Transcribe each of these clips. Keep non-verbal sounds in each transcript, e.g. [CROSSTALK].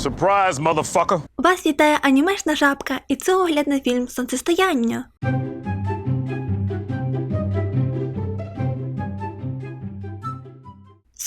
Surprise, motherfucker. Вас вітає анімешна жабка, і це огляд на фільм Сонцестояння.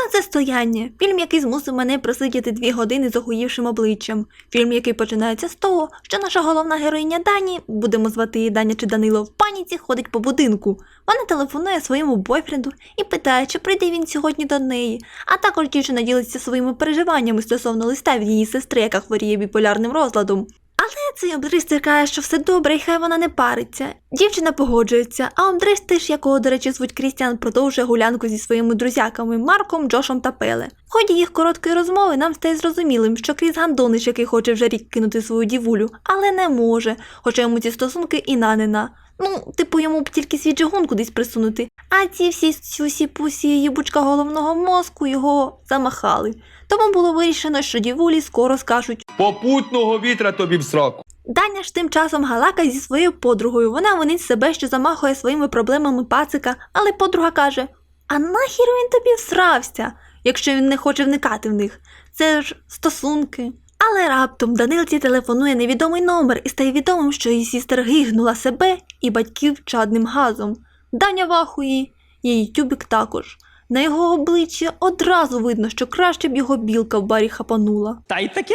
Сонцестояння фільм, який змусив мене просидіти дві години з огуївшим обличчям. Фільм, який починається з того, що наша головна героїня Дані, будемо звати її Даня чи Данило, в паніці ходить по будинку. Вона телефонує своєму бойфренду і питає, чи прийде він сьогодні до неї. А також дівчина ділиться своїми переживаннями стосовно листа від її сестри, яка хворіє біполярним розладом. Але цей обдристер каже, що все добре, і хай вона не париться. Дівчина погоджується, а обдристер, якого, до речі, звуть Крістіан, продовжує гулянку зі своїми друзяками Марком, Джошом та Пеле. В ході їх короткої розмови нам стає зрозумілим, що Кріс Гандониш, який хоче вже рік кинути свою дівулю, але не може, хоча йому ці стосунки і нанена. Ну, типу, йому б тільки свій джигун кудись присунути. А ці всі сюсі пусі їбучка головного мозку його замахали. Тому було вирішено, що дівулі скоро скажуть Попутного вітра тобі в сраку. Даня ж тим часом галакає зі своєю подругою. Вона винить себе, що замахує своїми проблемами пацика, але подруга каже: А нахір він тобі всрався, якщо він не хоче вникати в них. Це ж стосунки. Але раптом Данилці телефонує невідомий номер і стає відомим, що її сістер гигнула себе і батьків чадним газом. Даня вахує, її тюбік також. На його обличчі одразу видно, що краще б його білка в барі хапанула. Та й таке.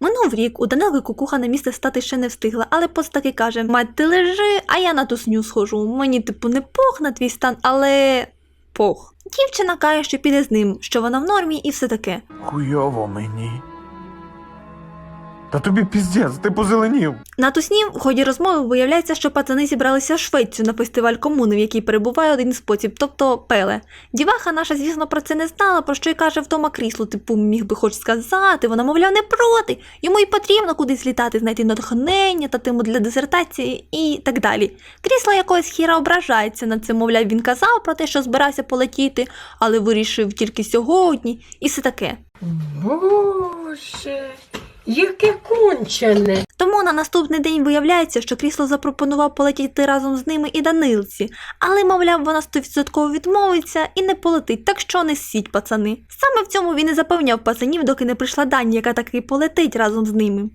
Минув рік, у Данилки кукуха на місце стати ще не встигла, але пост таки каже: Мать, ти лежи, а я на тусню схожу. Мені, типу, не пох на твій стан, але пох. Дівчина каже, що піде з ним, що вона в нормі і все таке. Хуйово мені. Та тобі піздець, ти позеленів. На тусні в ході розмови виявляється, що пацани зібралися в Швецію на фестиваль комуни, в якій перебуває один спосіб, тобто пеле. Діваха наша, звісно, про це не знала, про що й каже вдома крісло, типу, міг би хоч сказати, вона, мовляв, не проти. Йому й потрібно кудись літати, знайти натхнення та тему для дисертації і так далі. Крісло якогось хіра ображається на це, мовляв, він казав про те, що збирався полетіти, але вирішив тільки сьогодні, і все таке. Боже, яке кончене. Тому на наступний день виявляється, що крісло запропонував полетіти разом з ними і Данилці, але, мовляв, вона стовідсотково відмовиться і не полетить, так що не сіть, пацани. Саме в цьому він і запевняв пацанів, доки не прийшла Дані, яка таки полетить разом з ними.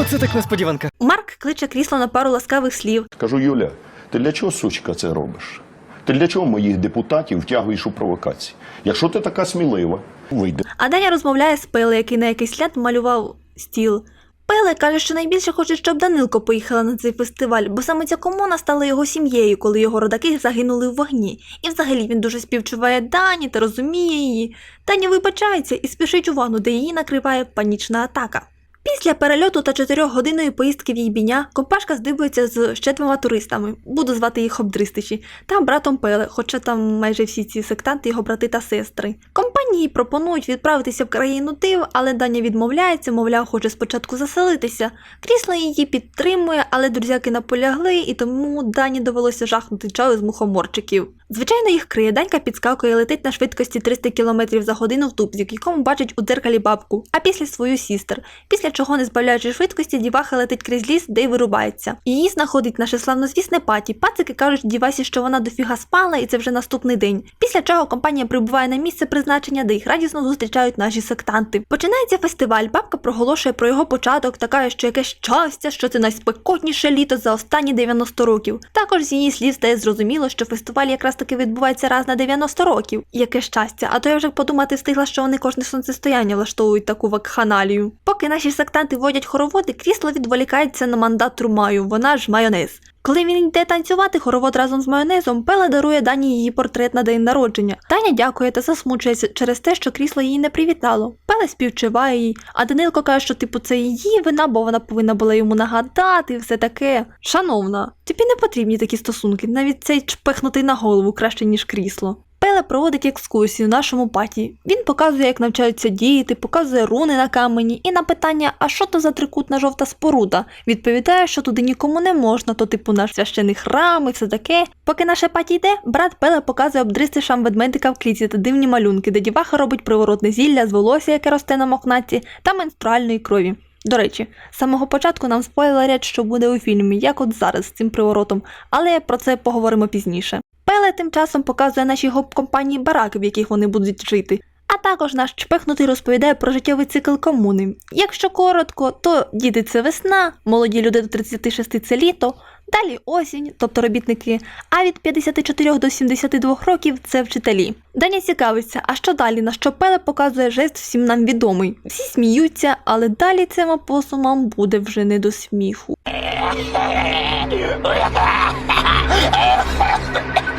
Оце так несподіванка. Марк кличе крісло на пару ласкавих слів. Кажу, Юля, ти для чого, сучка, це робиш? Ти для чого моїх депутатів втягуєш у провокації? Якщо ти така смілива, вийди. А Даня розмовляє з Пеле, який на якийсь ляд малював стіл. Пеле каже, що найбільше хоче, щоб Данилко поїхала на цей фестиваль, бо саме ця комуна стала його сім'єю, коли його родаки загинули в вогні. І взагалі він дуже співчуває Дані та розуміє її. Даня вибачається і спішить у ванну, де її накриває панічна атака. Після перельоту та чотирьохгодинної поїздки в Їйбіня компашка здибується з ще двома туристами, буду звати їх обдристичі, та братом Пеле, хоча там майже всі ці сектанти його брати та сестри. Компанії пропонують відправитися в країну див, але Даня відмовляється, мовляв, хоче спочатку заселитися. Крісло її підтримує, але друзяки наполягли, і тому Дані довелося жахнути чаю з мухоморчиків. Звичайно, їх криє. Данька підскакує, летить на швидкості 300 км за годину в тупзік, якому бачить у дзеркалі бабку, а після свою сістер. Після чого, не збавляючи швидкості, діваха летить крізь ліс, де й вирубається. Її знаходить наше славнозвісне паті. Пацики кажуть дівасі, що вона дофіга спала, і це вже наступний день. Після чого компанія прибуває на місце призначення, де їх радісно зустрічають наші сектанти. Починається фестиваль. Бабка проголошує про його початок, така, що якесь щастя, що це найспекотніше літо за останні 90 років. Також з її слів стає зрозуміло, що фестиваль якраз таки відбувається раз на 90 років. Яке щастя, а то я вже подумати встигла, що вони кожне сонцестояння влаштовують таку вакханалію. Поки наші сектанти водять хороводи, крісло відволікається на мандат Трумаю, вона ж майонез. Коли він йде танцювати хоровод разом з майонезом, Пеле дарує Дані її портрет на день народження. Таня дякує та засмучується через те, що крісло її не привітало. Пеле співчуває їй, а Данилко каже, що типу це її вина, бо вона повинна була йому нагадати і все таке. Шановна, тобі не потрібні такі стосунки, навіть цей чпехнутий на голову краще, ніж крісло. Пеле проводить екскурсію в нашому паті. Він показує, як навчаються діти, показує руни на камені, і на питання, а що то за трикутна жовта споруда, відповідає, що туди нікому не можна, то типу наш священий храм і все таке. Поки наше паті йде, брат Пеле показує обдристишам ведмедика в кліці та дивні малюнки, де діваха робить приворотне зілля з волосся, яке росте на мохнаті, та менструальної крові. До речі, з самого початку нам спойлерять, що буде у фільмі, як от зараз з цим приворотом, але про це поговоримо пізніше. Пеле тим часом показує нашій гоп-компанії бараки, в яких вони будуть жити. А також наш чпехнутий розповідає про життєвий цикл комуни. Якщо коротко, то діти це весна, молоді люди до 36 це літо, далі осінь, тобто робітники, а від 54 до 72 років це вчителі. Даня цікавиться, а що далі, на що Пеле показує жест всім нам відомий. Всі сміються, але далі цим опосумам буде вже не до сміху. [LAUGHS]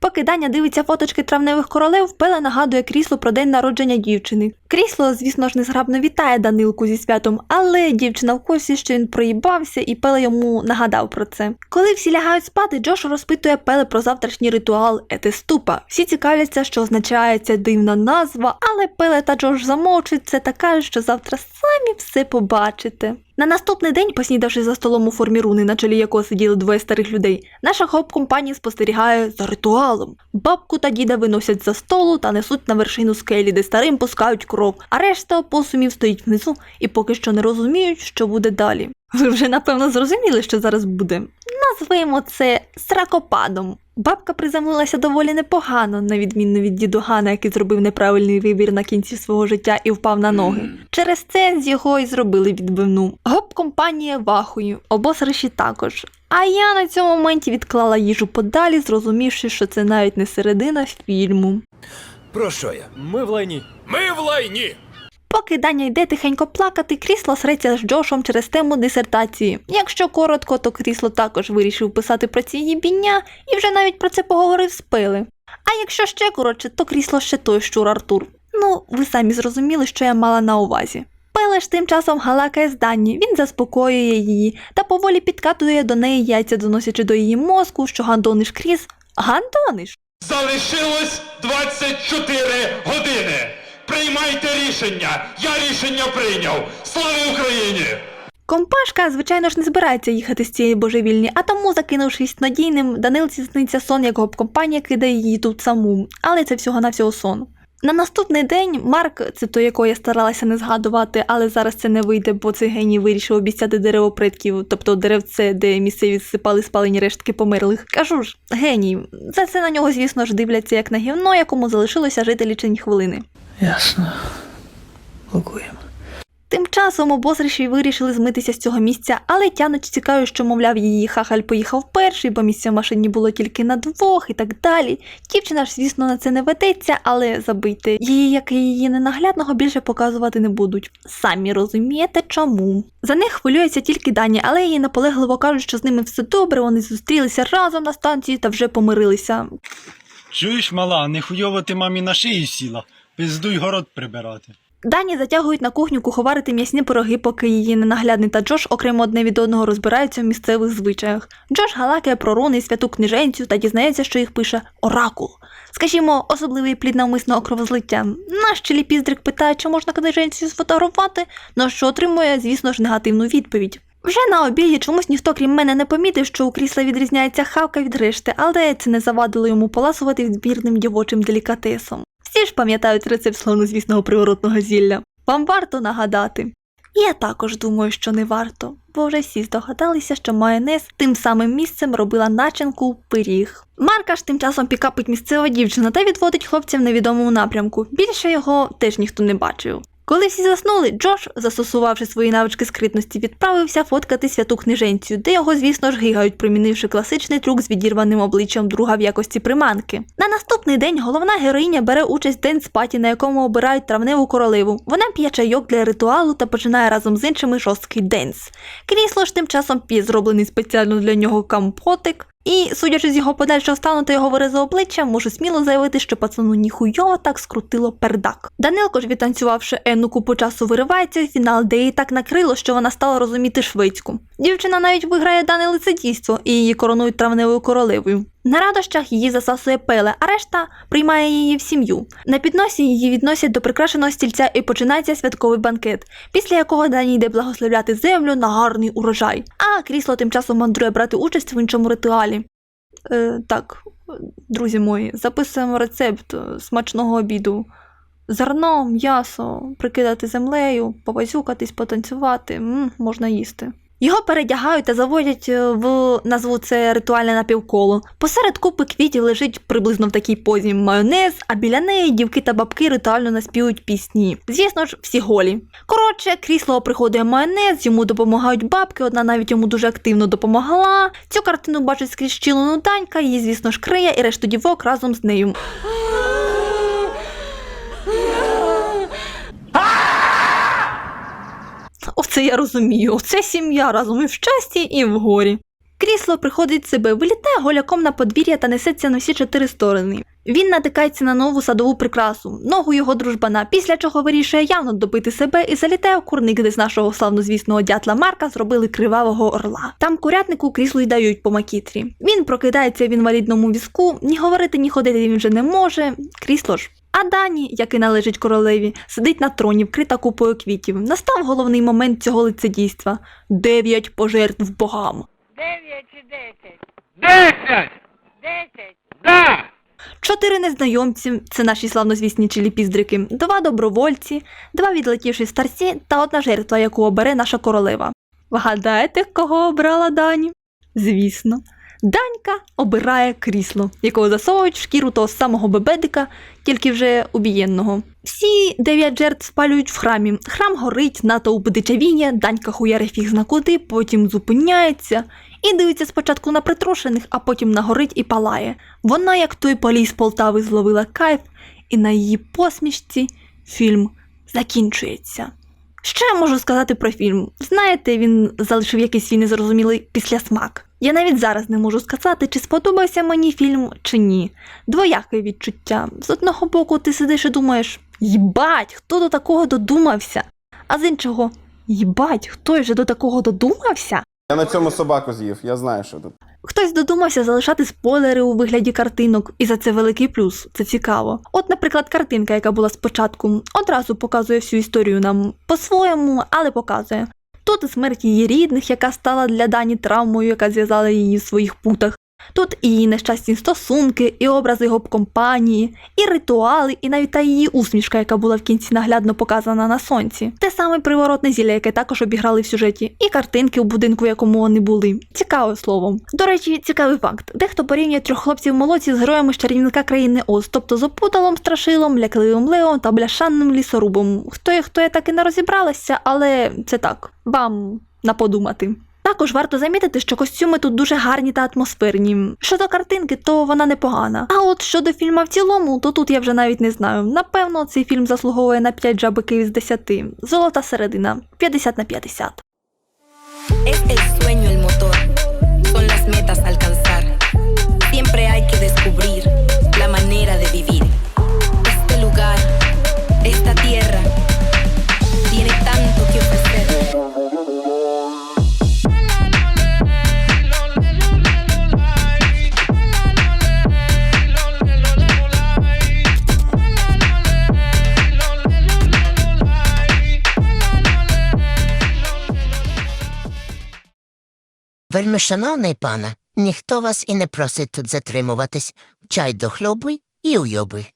Поки Даня дивиться фоточки травневих королев, Пеле нагадує крісло про день народження дівчини. Крісло, звісно ж, незграбно вітає Данилку зі святом, але дівчина в курсі, що він проїбався, і Пеле йому нагадав про це. Коли всі лягають спати, Джош розпитує Пеле про завтрашній ритуал Етеступа. Всі цікавляться, що означає ця дивна назва, але Пеле та Джош замовчують це та кажуть, що завтра самі все побачите. На наступний день, поснідавши за столом у формі руни, на чолі якого сиділи двоє старих людей, наша хоп-компанія спостерігає за ритуалом. Бабку та діда виносять за столу та несуть на вершину скелі, де старим пускають кров, а решта опосумів стоїть внизу і поки що не розуміють, що буде далі. Ви вже напевно зрозуміли, що зараз буде. Назвемо це сракопадом. Бабка приземлилася доволі непогано, на відміну від діду Гана, який зробив неправильний вибір на кінці свого життя і впав на ноги. Через це з його і зробили відбивну. Гоп-компанія вахою, обосриші також. А я на цьому моменті відклала їжу подалі, зрозумівши, що це навіть не середина фільму. Про що я? Ми в лайні. Ми в лайні! Поки Даня йде тихенько плакати, крісло среться з Джошом через тему дисертації. Якщо коротко, то крісло також вирішив писати про ці їбіння і вже навіть про це поговорив з пили. А якщо ще коротше, то крісло ще той щур Артур. Ну, ви самі зрозуміли, що я мала на увазі. Пеле ж тим часом галакає з Дані, він заспокоює її та поволі підкатує до неї яйця, доносячи до її мозку, що гандониш кріс. Гандониш? Залишилось 24 години. Приймайте рішення. Я рішення прийняв. Слава Україні! Компашка, звичайно ж, не збирається їхати з цієї божевільні, а тому, закинувшись надійним, Данилці сниться сон, як гоп-компанія кидає її тут саму, але це всього-навсього сон. На наступний день Марк, це той, якого я старалася не згадувати, але зараз це не вийде, бо цей геній вирішив обіцяти дерево предків, тобто деревце, де місцеві зсипали спалені рештки померлих. Кажу ж, геній. За це на нього, звісно ж, дивляться як на гівно, якому залишилося жити лічені хвилини. Ясно. Лукуємо. Тим часом обозріші вирішили змитися з цього місця, але тянуть цікаві, що, мовляв, її хахаль поїхав перший, бо місця в машині було тільки на двох і так далі. Дівчина ж, звісно, на це не ведеться, але забийте. Її, як і її ненаглядного, більше показувати не будуть. Самі розумієте, чому. За них хвилюється тільки Дані, але їй наполегливо кажуть, що з ними все добре, вони зустрілися разом на станції та вже помирилися. Чуєш, мала, нехуйово ти мамі на шиї сіла. Пиздуй город прибирати. Дані затягують на кухню куховарити м'ясні пироги, поки її ненаглядний та Джош окремо одне від одного розбираються в місцевих звичаях. Джош галакає про руни і святу книженцю та дізнається, що їх пише Оракул. Скажімо, особливий плід навмисного кровозлиття. Наш челіпіздрик питає, чи можна книженцю сфотографувати, на що отримує, звісно ж, негативну відповідь. Вже на обіді чомусь ніхто, крім мене, не помітив, що у крісла відрізняється хавка від решти, але це не завадило йому поласувати відбірним дівочим делікатесом. Всі ж пам'ятають рецепт славнозвісного приворотного зілля. Вам варто нагадати. Я також думаю, що не варто, бо вже всі здогадалися, що майонез тим самим місцем робила начинку пиріг. Марка ж тим часом пікапить місцева дівчина та відводить хлопця в невідомому напрямку. Більше його теж ніхто не бачив. Коли всі заснули, Джош, застосувавши свої навички скритності, відправився фоткати святу книженцю, де його, звісно ж, гигають, примінивши класичний трюк з відірваним обличчям друга в якості приманки. На наступний день головна героїня бере участь в день спаті, на якому обирають травневу королеву. Вона п'є чайок для ритуалу та починає разом з іншими жорсткий денс. Крісло ж тим часом п'є зроблений спеціально для нього компотик. І, судячи з його подальшого стану та його виразу обличчя, можу сміло заявити, що пацану ніхуйово так скрутило пердак. Данилко ж, відтанцювавши Енну купу часу, виривається фінал, де її так накрило, що вона стала розуміти швидську. Дівчина навіть виграє дане лицедійство і її коронують травневою королевою. На радощах її засасує пеле, а решта приймає її в сім'ю. На підносі її відносять до прикрашеного стільця і починається святковий банкет, після якого Дані йде благословляти землю на гарний урожай. А крісло тим часом мандрує брати участь в іншому ритуалі. Е, так, друзі мої, записуємо рецепт смачного обіду. Зерно, м'ясо, прикидати землею, попазюкатись, потанцювати, м, можна їсти. Його передягають та заводять е, в назву це ритуальне напівколо. Посеред купи квітів лежить приблизно в такій позі майонез, а біля неї дівки та бабки ритуально наспівують пісні. Звісно ж, всі голі. Коротше, крісло приходить майонез, йому допомагають бабки, одна навіть йому дуже активно допомогла. Цю картину бачить скрізь щілину Данька, її, звісно ж, криє і решту дівок разом з нею. Оце я розумію. Оце сім'я разом і в щасті, і в горі. Крісло приходить себе, вилітає голяком на подвір'я та несеться на всі чотири сторони. Він натикається на нову садову прикрасу, ногу його дружбана, після чого вирішує явно добити себе і залітає в курник, де з нашого славнозвісного дятла Марка зробили кривавого орла. Там курятнику кріслу й дають по макітрі. Він прокидається в інвалідному візку, ні говорити, ні ходити він вже не може. Крісло ж. А Дані, який належить королеві, сидить на троні, вкрита купою квітів. Настав головний момент цього лицедійства дев'ять пожертв богам. Дев'ять чи десять? Десять! Десять. Да! Чотири незнайомці це наші славнозвісні чилі-піздрики, два добровольці, два відлетівші старці та одна жертва, яку обере наша королева. Вгадаєте, кого обрала Дані? Звісно. Данька обирає крісло, якого засовують в шкіру того самого бебедика, тільки вже убієнного. Всі дев'ять жертв спалюють в храмі. Храм горить, натовп дичавіння, Данька хуяре фіг зна куди, потім зупиняється і дивиться спочатку на притрошених, а потім на горить і палає. Вона, як той полій з Полтави, зловила кайф, і на її посмішці фільм закінчується. Що я можу сказати про фільм? Знаєте, він залишив якийсь свій незрозумілий післясмак. Я навіть зараз не можу сказати, чи сподобався мені фільм, чи ні. Двояке відчуття. З одного боку, ти сидиш і думаєш, їбать, хто до такого додумався? А з іншого, їбать, хто вже до такого додумався? Я на цьому собаку з'їв, я знаю, що тут. Хтось додумався залишати спойлери у вигляді картинок, і за це великий плюс. Це цікаво. От, наприклад, картинка, яка була спочатку, одразу показує всю історію нам по-своєму, але показує. Тут смерть її рідних, яка стала для Дані травмою, яка зв'язала її в своїх путах. Тут і нещасні стосунки, і образи його компанії, і ритуали, і навіть та її усмішка, яка була в кінці наглядно показана на сонці. Те саме приворотне зілля, яке також обіграли в сюжеті, і картинки у будинку, в якому вони були. Цікаве словом. До речі, цікавий факт: дехто порівнює трьох хлопців молодців з героями з чарівника країни Оз, тобто з опуталом, страшилом, лякливим леом та бляшанним лісорубом. Хто є, хто я так і не розібралася, але це так, вам на подумати. Також варто замітити, що костюми тут дуже гарні та атмосферні. Щодо картинки, то вона непогана. А от щодо фільму в цілому, то тут я вже навіть не знаю. Напевно, цей фільм заслуговує на 5 жабиків з 10. Золота середина 50 на 50. Вельмишановний пана, ніхто вас і не просить тут затримуватись. Чай дохльобуй і уйобуй.